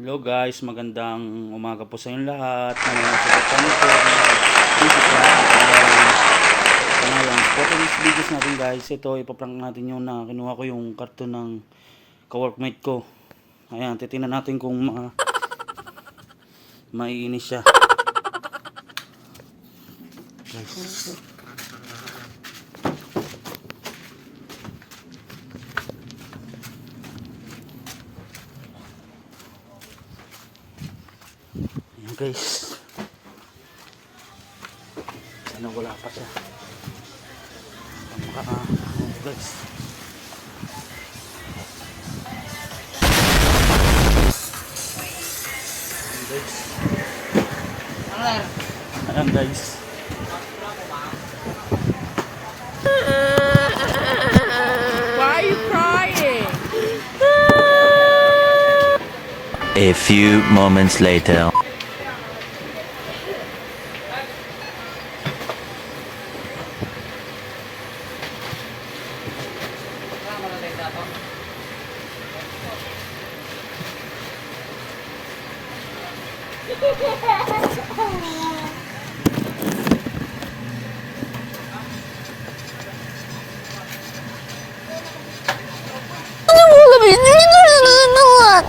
Hello guys, magandang umaga po sa inyong lahat. Ngayon sa. Visit ko. Ngayon, for today's videos natin guys, ito ipaprank natin yung na kinuha ko yung karton ng ka-workmate ko. Ayan, titingnan natin kung ma maiinis siya. Guys. Guys. Sana wala pa siya. Ang maka ano, ah, guys. Ayan guys. Ayan guys. Why are you crying? A few moments later.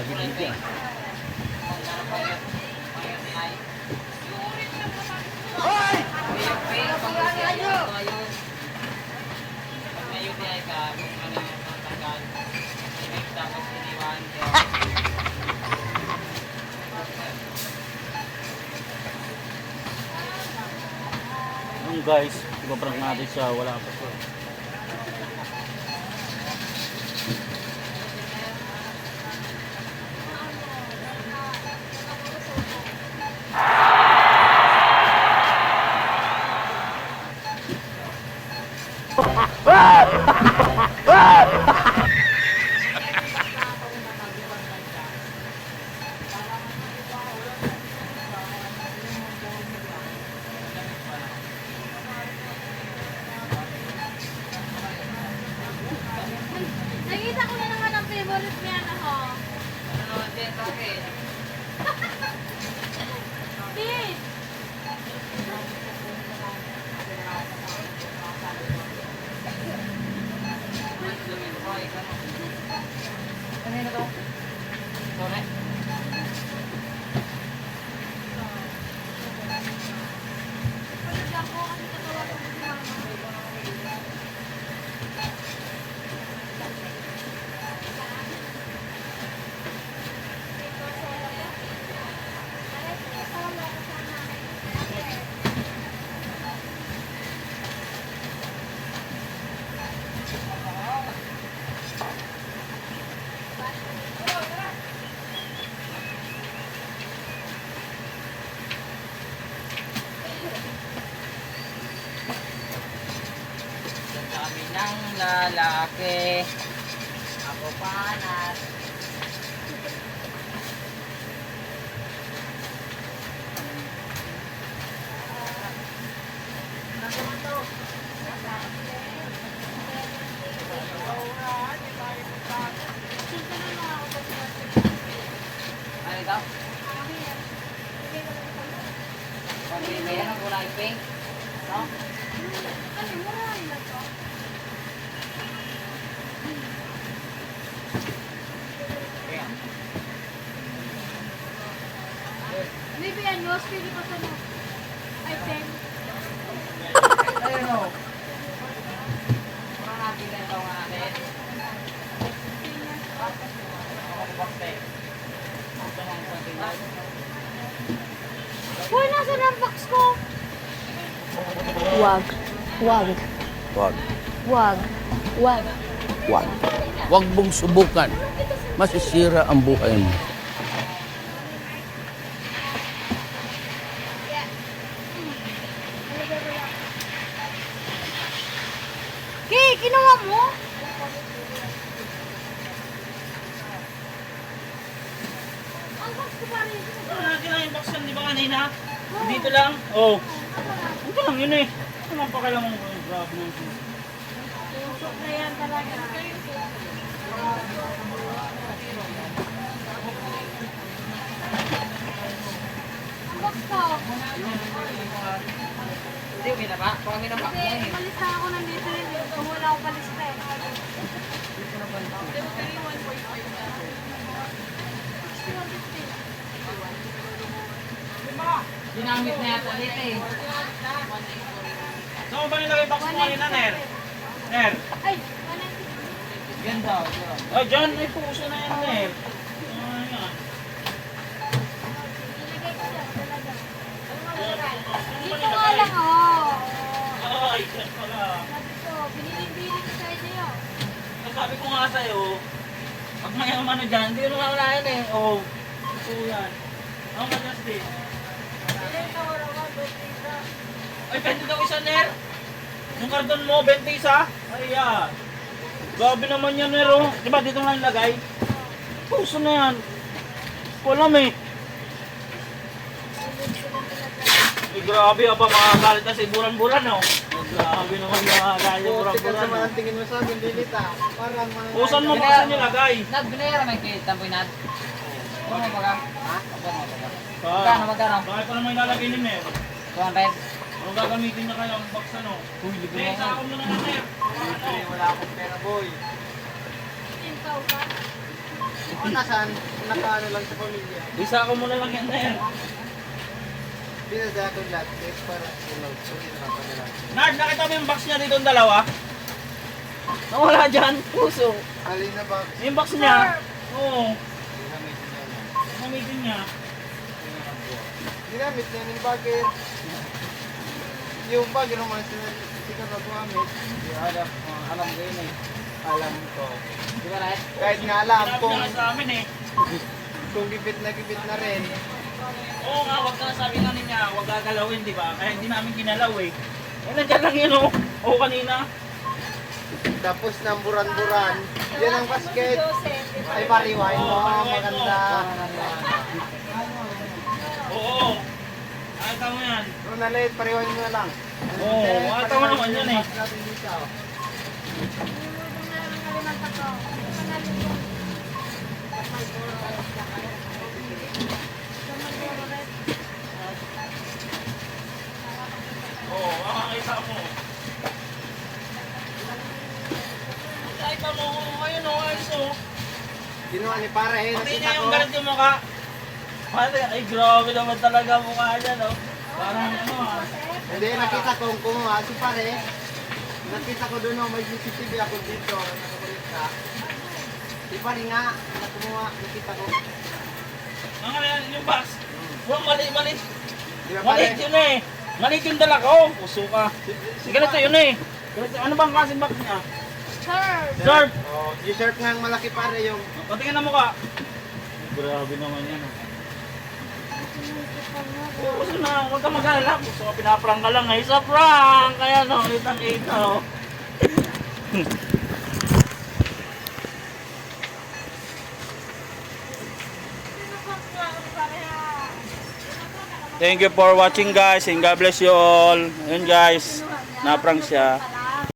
gilagid dito ah. Yung guys, ipaprank natin siya, wala pa siya. Ang favorite niya na ho. Please. Sabi ng lalaki, ako panas. Ano ito? Pag-ibig yan ang kulay pink. pili ko sa mo. Ay, pen. Ayun o. Mahati na ito nga rin. Box ko. Wag. Wag. Wag. Wag. Wag. Wag. Wag mong subukan. Masisira ang buhay mo. Kanina? Dito lang? Oh. Ito lang yun eh. Ano pa kailangan mo? Grabe na yun. Tusok na yan talaga. Hindi, may naba. Kung may naba. Kasi umalis na ako nandito rin. eh. Tumula ako palista eh. Ginamit na yata dito eh. Saan ba nilagay box mo kanina, Ner? Ner? Ay, 190. Ganda. Ay, dyan. Ay, puso na yan, Ner. Ko. Dito nga lang oh. Ay, dyan pala. Sabi ko, biniling-bili ko sa inyo. Sabi ko nga sa'yo, pag may ano dyan, hindi mo wala yan eh. Oh, puso yan. Ano ka, Justin? Ilan ka wala ka, doon isa. Ay, 20 daw isa, Ner. Yung karton mo, 20 isa. Ay, yan. Grabe naman yan, Ner. Oh. Di ba, dito lang ilagay? Puso na yan. Ko alam eh. Ay, grabe, aba, makakalit na si Buran-Buran, oh. Ay, grabe naman makakalit yung Buran-Buran. oh. tingin mo sa akin, Dilita. Parang mga... Pusan mo, pusan nilagay. Nag, binayara may kay Tamboy Nad. Kung mo baga? Ha? Magkano mo baga? Ah, Magkano, magkano? Bakit pa naman ilalagay ni Ner? 200. Ano gagamitin niya kaya ang box ano? Uy, libre Hindi, mo sa ako muna na, Ner. Wala akong pera, boy. 10,000. Ako nasaan? Nakaano lang sa pamilya. Isa ako muna lang yan, Ner. Pinadala ko lahat. Eh, para na lang kanila. Nard, nakita mo yung box niya dito yung dalawa? Nawala dyan, puso. Alina ba? Yung box niya. Oo, Ginamit niya na. gamitin niya. Ginamit niya yung bagay. Yung bagay naman sila hindi ko nagumamit. Hindi alam, uh, alam ko yun eh. Alam ko. Di ba right? Kahit nga alam kung, sa amin eh. kung gipit na gipit na rin. Oo nga, wag ka sabi nga niya, wag gagalawin, di ba? Kaya hindi namin ginalaw eh. Eh, nandiyan lang yun oh. Oo, kanina. Tapos ng buran-buran. Yan ang basket. Ay pariwain mo. Maganda. Oo. Nakita mo yan. Ronald, pariwain mo na lang. Oo, makita mo naman yan eh. Na. Oo, makakita mo. Nakita mo, ayun oh, ayos oh. Ginawa ni pare. eh, Pati Nakita niya ko. yung galit yung mukha. Pati, ay grabe naman talaga mukha niya, no? Parang ano ah. Hindi, nakita ko kung kumuha si pare. Nakita ko doon oh, may CCTV ako dito. Nakakulit ka. Si pare nga, na kumuha, nakita ko. Ang ano yan, yung box. Wow, mali, mali. Di ba Mali yun eh. Mali yung dala ko. Puso ka. Ganito yun eh. Ganito, ano bang klaseng box niya? Sir, Surf. Oh, yung shirt nga ang malaki pare yung Patingin na mukha. Grabe naman yan. oh. Puso na, huwag ka mag-alala. Puso ka, pinaprank ka lang. Ay, sa prank. Kaya no, kitang-kita. oh. Thank you for watching guys and God bless you all. Yun guys, naprank siya.